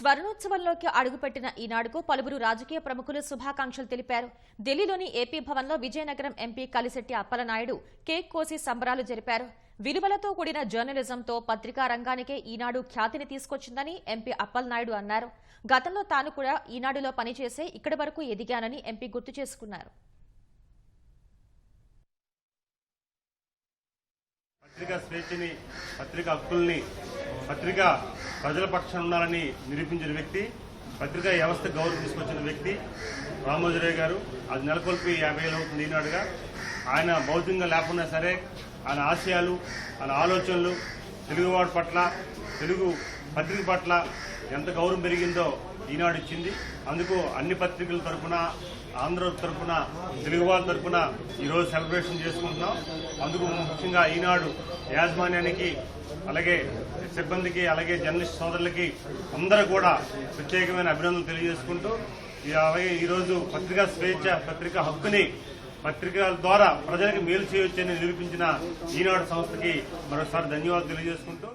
స్వర్ణోత్సవంలోకి అడుగుపెట్టిన ఈనాడుకు పలువురు రాజకీయ ప్రముఖులు శుభాకాంక్షలు తెలిపారు. ఢిల్లీలోని ఏపీ భవన్లో విజయనగరం ఎంపీ కలిశెట్టి అప్పలనాయుడు కేక్ కోసి సంబరాలు జరిపారు. విలువలతో కూడిన జర్నలిజంతో పత్రికా రంగానికే ఈనాడు ఖ్యాతిని తీసుకొచ్చిందని ఎంపీ అప్పలనాయుడు అన్నారు. గతంలో తాను కూడా ఈనాడులో పనిచేసే ఇక్కడి వరకు ఎదిగానని ఎంపీ గుర్తు చేసుకున్నారు. పత్రికా స్వేచ్ఛని పత్రికా హక్కుల్ని పత్రికా ప్రజల పక్షాన ఉండాలని నిరూపించిన వ్యక్తి పత్రికా వ్యవస్థ గౌరవం తీసుకొచ్చిన వ్యక్తి రామోజీరావు గారు. అది నెలకొల్పి యాభై ఏళ్ళు అవుతుంది ఈనాడుగా. ఆయన భౌతికంగా లేకున్నా సరే ఆయన ఆశయాలు ఆయన ఆలోచనలు తెలుగువాడి పట్ల తెలుగు పత్రిక పట్ల ఎంత గౌరవం పెరిగిందో ఈనాడు ఇచ్చింది అందుకు అన్ని పత్రికల తరపున ఆంధ్ర తరఫున తెలుగు వాళ్ళ తరపున ఈరోజు సెలబ్రేషన్ చేసుకుంటున్నాం. అందుకు ముఖ్యంగా ఈనాడు యాజమాన్యానికి అలాగే సిబ్బందికి అలాగే జర్నలిస్ట్ సోదరులకి అందరూ కూడా ప్రత్యేకమైన అభినందనలు తెలియజేసుకుంటూ అలాగే ఈరోజు పత్రికా స్వేచ్ఛ పత్రికా హక్కుని పత్రికల ద్వారా ప్రజలకు మేలు చేయొచ్చని నిరూపించిన ఈనాడు సంస్థకి మరోసారి ధన్యవాదాలు తెలియజేసుకుంటూ